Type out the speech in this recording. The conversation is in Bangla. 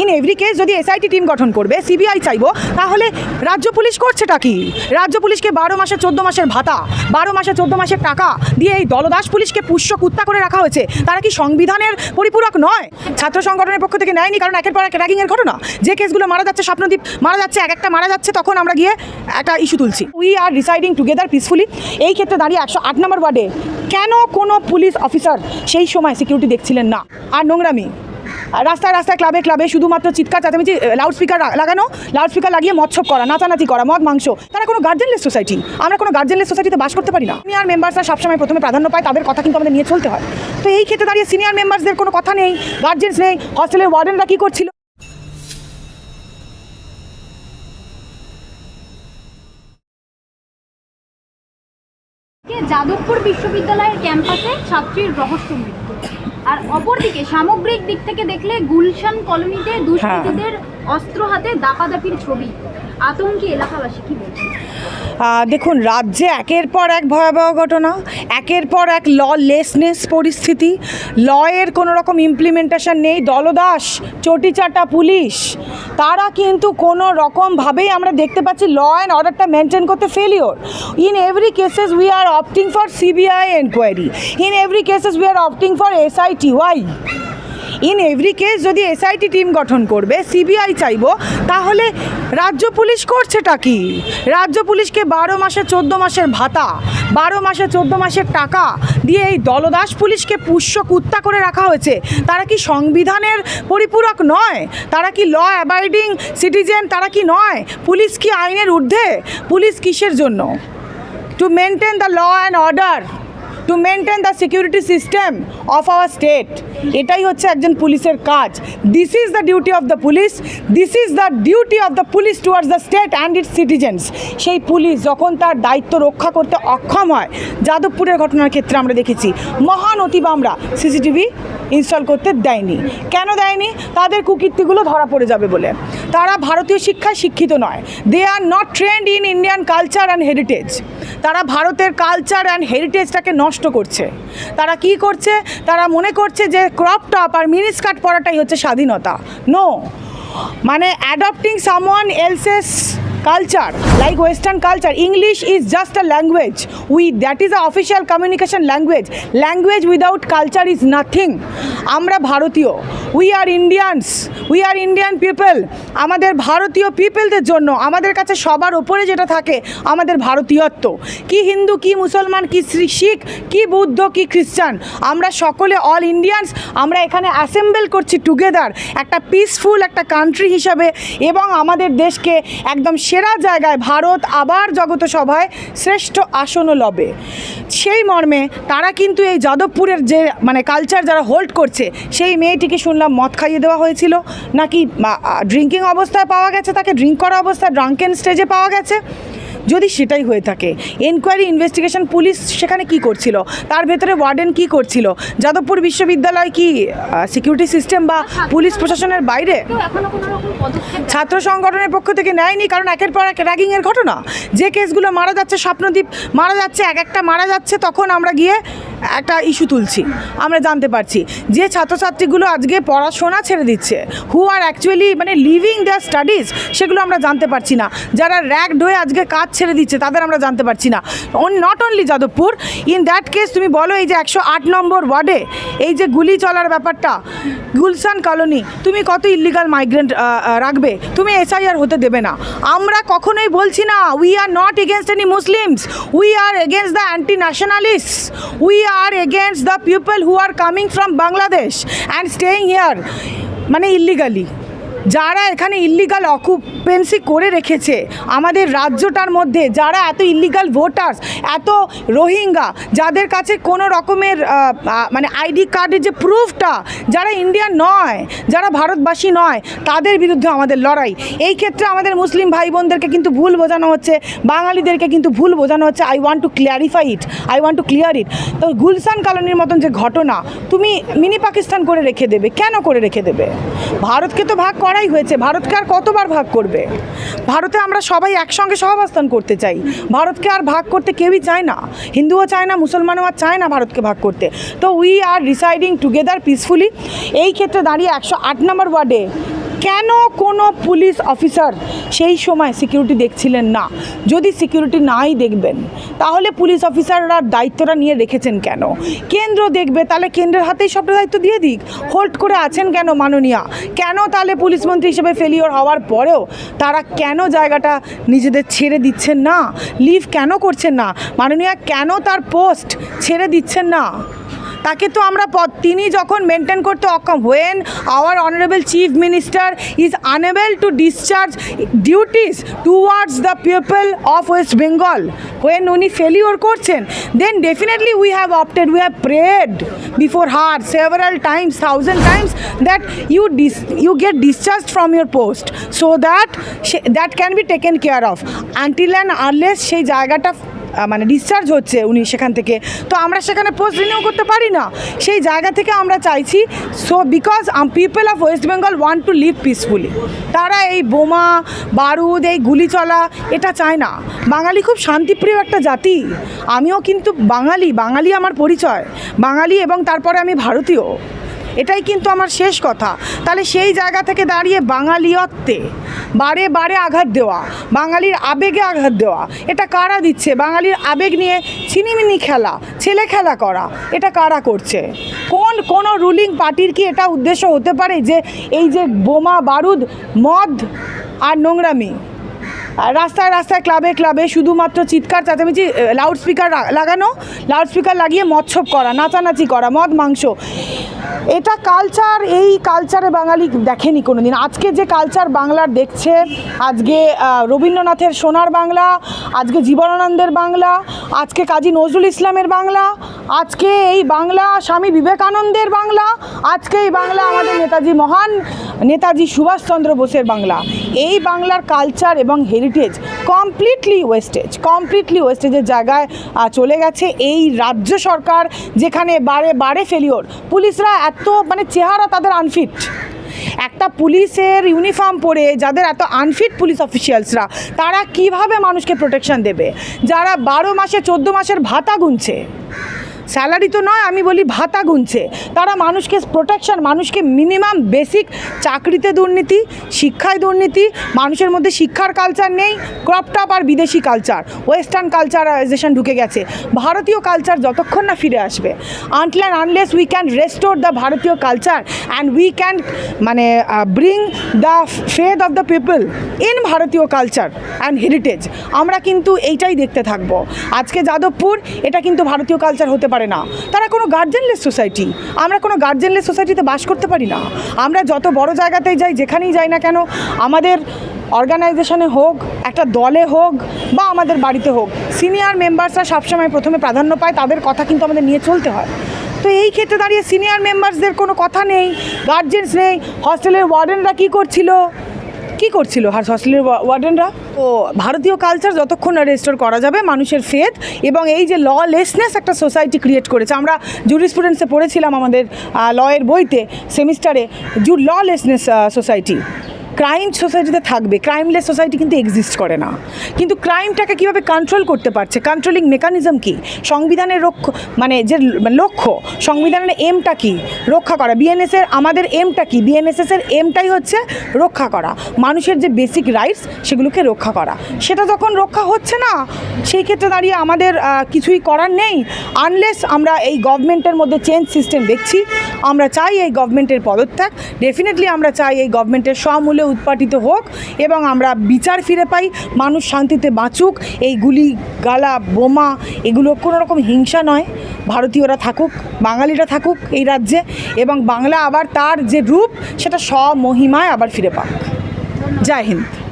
ইন এভরি কেস যদি এসআইটি টিম গঠন করবে সিবিআই চাইব, তাহলে রাজ্য পুলিশ করছেটা কি? রাজ্য পুলিশকে বারো মাসে, চোদ্দ মাসের ভাতা, বারো মাসে, চোদ্দ মাসের টাকা দিয়ে এই দলদাস পুলিশকে পুষ্য কুত্তা করে রাখা হয়েছে। তারা কি সংবিধানের পরিপূরক নয়? ছাত্র সংগঠনের পক্ষ থেকে নেয়নি, কারণ একের পর এক র্যাগিংয়ের ঘটনা। যে কেসগুলো মারা যাচ্ছে, স্বপ্নদীপ মারা যাচ্ছে, এক একটা মারা যাচ্ছে, তখন আমরা গিয়ে একটা ইস্যু তুলছি। We are deciding together peacefully এই ক্ষেত্রে দাঁড়িয়ে একশো আট নম্বর ওয়ার্ডে কেন কোনো পুলিশ অফিসার সেই সময় সিকিউরিটি দেখছিলেন না? আর নোংরামি? রাস্তায় রাস্তায় ক্লাবে ক্লাবে শুধুমাত্র চিৎকার চেঁচামেচি লাউড স্পিকার লাগানো লাউড স্পিকার লাগিয়ে মৎসব করা, নাচানাচি করা, মদ, মাংস। তারা কোনো গার্জেনলেস সোসাইটি আমরা কোনো গার্জেনলেস সোসাইটিতে বাস করতে পারি না। সিনিয়র মেম্বার্সরা সবসময় প্রথমে প্রাধান্য পায় তাদের কথা কিন্তু আমাদের নিয়ে চলতে হয়। তো এই ক্ষেত্রে দাঁড়িয়ে সিনিয়র মেম্বার্সদের কোনো কথা নেই গার্জেন্স নেই হস্টেলের ওয়ার্ডেনরা কী করছিল? যাদবপুর বিশ্ববিদ্যালয়ের ক্যাম্পাসে ছাত্রীর রহস্য মৃত্যু আর অপরদিকে সামগ্রিক দিক থেকে দেখলে গুলশান কলোনিতে দুষ্কৃতীদের অস্ত্র হাতে দাপাদাপির ছবি। আতঙ্কি এলাকাবাসী কি বলছেন? আহ, দেখুন, রাজ্যে একের পর এক ভয়াবহ ঘটনা, একের পর এক ল লেসনেস পরিস্থিতি লয়ের কোনো রকম ইমপ্লিমেন্টেশন নেই। দলদাস, চটিচাটা পুলিশ, তারা কিন্তু কোনো রকমভাবেই আমরা দেখতে পাচ্ছি ল অ্যান্ড অর্ডারটা মেনটেন করতে failure in every cases we are opting for CBI enquiry in every cases we are opting for SIT why in every case যদি এসআইটি টিম গঠন করবে, সিবিআই চাইব, তাহলে রাজ্য পুলিশ করছেটা কি? রাজ্য পুলিশকে বারো মাসে চোদ্দ মাসের ভাতা, বারো মাসে চোদ্দ মাসের টাকা দিয়ে এই দলদাস পুলিশকে পুষ্য কুত্তা করে রাখা হয়েছে। তারা কি সংবিধানের পরিপূরক নয়? তারা কি ল অ্যাবাইডিং সিটিজেন তারা কি নয়? পুলিশ কি আইনের ঊর্ধ্বে? পুলিশ কিসের জন্য? To maintain the law and order to maintain the security system of our state এটাই হচ্ছে একজন পুলিশের কাজ। This is the duty of the police this is the duty of the police towards the state and its citizens সেই পুলিশ যখন তার দায়িত্ব রক্ষা করতে অক্ষম হয়, যাদবপুরের ঘটনার ক্ষেত্রে আমরা দেখেছি। মহান অতিব বামরা সিসিটিভি ইনস্টল করতে দেয়নি। কেন দেয়নি? তাদের কুকীর্তিগুলো ধরা পড়ে যাবে বলে। তারা ভারতীয় শিক্ষায় শিক্ষিত নয়। They are not trained in Indian culture and heritage তারা ভারতের কালচার অ্যান্ড হেরিটেজটাকে নষ্ট করছে। তারা কি করছে? তারা মনে করছে যে ক্রপ টপ আর মিনি স্কার্ট পরাটাই হচ্ছে স্বাধীনতা। নো মানে adopting someone else's culture like western culture English is just a language we that is a official communication language language without culture is nothing আমরা ভারতীয় we are Indians we are Indian people আমাদের ভারতীয় পিপলদের জন্য আমাদের কাছে সবার ওপরে যেটা থাকে আমাদের ভারতীয়ত্ব কি হিন্দু কি মুসলমান কি শিখ কি বুদ্ধ কি খ্রিস্টান আমরা সকলে অল ইন্ডিয়ানস আমরা এখানে অ্যাসেম্বল করছি টুগেদার একটা পিসফুল একটা কান্ট্রি হিসাবে এবং আমাদের দেশকে একদম সেরা জায়গায় ভারত আবার জগত সভায় শ্রেষ্ঠ আসনও লবে। সেই মর্মে তারা কিন্তু এই যাদবপুরের যে মানে কালচার যারা হোল্ড করছে, সেই মেয়েটিকে শুনলাম মদ খাইয়ে দেওয়া হয়েছিল। নাকি ড্রিঙ্কিং অবস্থায় পাওয়া গেছে, তাকে ড্রিঙ্ক করা অবস্থায় ড্রাঙ্কেন স্টেজে পাওয়া গেছে। যদি সেটাই হয়ে থাকে। এনকোয়ারি ইনভেস্টিগেশন পুলিশ সেখানে কি করছিল? তার ভেতরে ওয়ার্ডেন কি করছিল? যাদবপুর বিশ্ববিদ্যালয় কি সিকিউরিটি সিস্টেম বা পুলিশ প্রশাসনের বাইরে? ছাত্র সংগঠনের পক্ষ থেকে নেয়নি কারণ একের পর এক র্যাগিংয়ের ঘটনা। যে কেসগুলো মারা যাচ্ছে স্বপ্নদ্বীপ মারা যাচ্ছে, এক একটা মারা যাচ্ছে, তখন আমরা গিয়ে একটা ইস্যু তুলছি। আমরা জানতে পারছি। যে ছাত্রছাত্রীগুলো আজকে পড়াশোনা ছেড়ে দিচ্ছে হু আর অ্যাকচুয়ালি মানে লিভিং দ্য স্টাডিজ সেগুলো আমরা জানতে পারছি না। যারা র্যাগড হয়ে আজকে কাজ ছেড়ে দিচ্ছে, তাদের আমরা জানতে পারছি না। Not only Jadavpur in that case তুমি বলো এই যে একশো আট নম্বর ওয়ার্ডে, এই যে গুলি চলার ব্যাপারটা, গুলশান কলোনি, তুমি কত ইলিগাল মাইগ্রেন্ট রাখবে? তুমি এসআইআর হতে দেবে না। আমরা কখনোই বলছি না we are not against any Muslims we are against the anti nationalist we are are against the people who are coming from Bangladesh and staying here, money illegally. যারা এখানে ইল্লিগাল অকুপেন্সি করে রেখেছে আমাদের রাজ্যটার মধ্যে, যারা এত ইল্লিগাল ভোটার্স এত রোহিঙ্গা, যাদের কাছে কোনো রকমের মানে আইডি কার্ডের যে প্রুফটা যারা ইন্ডিয়ান নয়, যারা ভারতবাসী নয়, তাদের বিরুদ্ধে আমাদের লড়াই। এই ক্ষেত্রে আমাদের মুসলিম ভাই বোনদেরকে কিন্তু ভুল বোঝানো হচ্ছে, বাঙালিদেরকে কিন্তু ভুল বোঝানো হচ্ছে। I want to clarify it I want to clear it তো গুলশান কলোনির মতন যে ঘটনা, তুমি মিনি পাকিস্তান করে রেখে দেবে, কেন করে রেখে দেবে? ভারতকে তো ভাগ করাই হয়েছে, ভারতকে আর কতবার ভাগ করবে? ভারতে আমরা সবাই একসঙ্গে সহাবস্থান করতে চাই। ভারতকে আর ভাগ করতে কেউই চায় না। হিন্দুও চায় না, মুসলমানও আর চায় না ভারতকে ভাগ করতে। তো we are deciding together peacefully এই ক্ষেত্রে দাঁড়িয়ে একশো আট নম্বর ওয়ার্ডে কেন কোনো পুলিশ অফিসার সেই সময় সিকিউরিটি দেখছিলেন না? যদি সিকিউরিটি নাই দেখবেন, তাহলে পুলিশ অফিসাররা দায়িত্বটা নিয়ে রেখেছেন কেন? কেন্দ্র দেখবে, তাহলে কেন্দ্রের হাতেই সবটা দায়িত্ব দিয়ে দিক। হোল্ড করে আছেন কেন মাননীয়া? কেন তাহলে পুলিশ মন্ত্রী হিসেবে ফেলিওর হওয়ার পরেও তারা কেন জায়গাটা নিজেদের ছেড়ে দিচ্ছেন না? লিভ কেন করছেন না? মাননীয়া, কেন তার পোস্ট ছেড়ে দিচ্ছেন না? তাকে তো আমরা তিনি যখন মেনটেন করতে অক্ষম when our honourable chief minister is unable to discharge duties towards the people of West Bengal when উনি ফেলিওর করছেন then definitely we have opted we have prayed before her several times thousand times that you dis you get discharge from your post so that that can be taken care of until and unless সেই জায়গাটা মানে ডিসচার্জ হচ্ছে উনি সেখান থেকে। তো আমরা সেখানে পোস্ট রিনিউ করতে পারি না। সেই জায়গা থেকে আমরা চাইছি so because people of West Bengal want to live peacefully তারা এই বোমা, বারুদ, এই গুলি চলা, এটা চায় না। বাঙালি খুব শান্তিপ্রিয় একটা জাতি। আমিও কিন্তু বাঙালি বাঙালি আমার পরিচয়। বাঙালি এবং তারপরে আমি ভারতীয়। এটাই কিন্তু আমার শেষ কথা। তাহলে সেই জায়গা থেকে দাঁড়িয়ে বাঙালিয়ত্বে বারে বারে আঘাত দেওয়া, বাঙালির আবেগে আঘাত দেওয়া। এটা কারা দিচ্ছে? বাঙালির আবেগ নিয়ে ছিনিমিনি খেলা, ছেলে খেলা করা, এটা কারা করছে? কোন কোন রুলিং পার্টির কি এটা উদ্দেশ্য হতে পারে যে এই যে বোমা, বারুদ, মদ আর নোংরামি? রাস্তায় রাস্তায় ক্লাবে ক্লাবে শুধুমাত্র চিৎকার চেঁচামেচি লাউড স্পিকার লাগানো লাউড স্পিকার লাগিয়ে মৎসব করা, নাচানাচি করা, মদ, মাংস। এটা কালচার এই কালচারে বাঙালি দেখেনি কোনো দিন আজকে যে কালচার বাংলার দেখছে, আজকে রবীন্দ্রনাথের সোনার বাংলা, আজকে জীবনানন্দের বাংলা, আজকে কাজী নজরুল ইসলামের বাংলা আজকে এই বাংলা, স্বামী বিবেকানন্দের বাংলা, আজকে এই বাংলা আমাদের নেতাজি মহান নেতাজি সুভাষচন্দ্র বোসের বাংলা। এই বাংলার কালচার এবং হেরিটেজ কমপ্লিটলি ওয়েস্টেজ কমপ্লিটলি ওয়েস্টেজের জায়গায় চলে গেছে এই রাজ্য সরকার, যেখানে বারে বারে ফেলিওর পুলিশরা এত মানে চেহারা তাদের আনফিট একটা পুলিশের ইউনিফর্ম পরে যাদের এত আনফিট পুলিশ অফিসিয়ালসরা তারা কীভাবে মানুষকে প্রোটেকশন দেবে? যারা বারো মাসে, চোদ্দ মাসের ভাতা গুনছে স্যালারি তো নয়, আমি বলি ভাতা গুনছে। তারা মানুষকে প্রোটেকশন মানুষকে মিনিমাম বেসিক চাকরিতে দুর্নীতি, শিক্ষায় দুর্নীতি, মানুষের মধ্যে শিক্ষার কালচার নেই ক্রপটপ আর বিদেশি কালচার ওয়েস্টার্ন কালচারাইজেশন ঢুকে গেছে। ভারতীয় কালচার যতক্ষণ না ফিরে আসবে until and unless we can restore the ভারতীয় কালচার অ্যান্ড উই ক্যান মানে bring the faith of the people in ভারতীয় কালচার অ্যান্ড হেরিটেজ আমরা কিন্তু এইটাই দেখতে থাকব। আজকে যাদবপুর, এটা কিন্তু ভারতীয় কালচার হতে পারে না। তারা কোনো গার্জেনলেস সোসাইটি আমরা কোনো গার্জেনলেস সোসাইটিতে বাস করতে পারি না। আমরা যত বড় জায়গাতেই যাই, যেখানেই যাই না কেন, আমাদের অর্গানাইজেশনে হোক, একটা দলে হোক, বা আমাদের বাড়িতে হোক সিনিয়র মেম্বার্সরা সবসময় প্রথমে প্রাধান্য পায়, তাদের কথা কিন্তু আমাদের নিয়ে চলতে হয়। তো এই ক্ষেত্রে দাঁড়িয়ে সিনিয়র মেম্বার্সদের কোনো কথা নেই গার্জেন্স নেই হস্টেলের ওয়ার্ডেনরা কী করছিল? কি করছিল হার্স হস্টেলের ওয়ার্ডেনরা? ও, ভারতীয় কালচার যতক্ষণ না রেস্টোর করা যাবে, মানুষের ফেথ এবং এই যে ল লেসনেস একটা সোসাইটি ক্রিয়েট করেছে। আমরা জুরিস্টুডেন্টসে পড়েছিলাম আমাদের লয়ের বইতে সেমিস্টারে জু ল লেসনেস সোসাইটি ক্রাইম সোসাইটিতে থাকবে ক্রাইমলেস সোসাইটি কিন্তু এক্সিস্ট করে না। কিন্তু ক্রাইমটাকে কীভাবে কন্ট্রোল করতে পারছে? কন্ট্রোলিং মেকানিজম কি? সংবিধানের রক্ষ মানে যে লক্ষ্য, সংবিধানের এমটা কি? রক্ষা করা। বিএনএসের আমাদের এমটা কি? বিএনএসএসের এমটাই হচ্ছে রক্ষা করা। মানুষের যে বেসিক রাইটস সেগুলোকে রক্ষা করা। সেটা যখন রক্ষা হচ্ছে না, সেই ক্ষেত্রে দাঁড়িয়ে আমাদের কিছুই করার নেই। আনলেস আমরা এই গভর্নমেন্টের মধ্যে চেঞ্জ সিস্টেম দেখছি, আমরা চাই এই গভর্নমেন্টের পদত্যাগ। ডেফিনেটলি আমরা চাই এই গভর্নমেন্টের সমূলে উৎপাটিত হোক এবং আমরা বিচার ফিরে পাই, মানুষ শান্তিতে বাঁচুক, এই গুলি, গালা, বোমা, এগুলো কোনো রকম হিংসা নয়। ভারতীয়রা থাকুক, বাঙালিরা থাকুক এই রাজ্যে এবং বাংলা আবার তার যে রূপ, সেটা স্বমহিমায় আবার ফিরে পাক। জয় হিন্দ।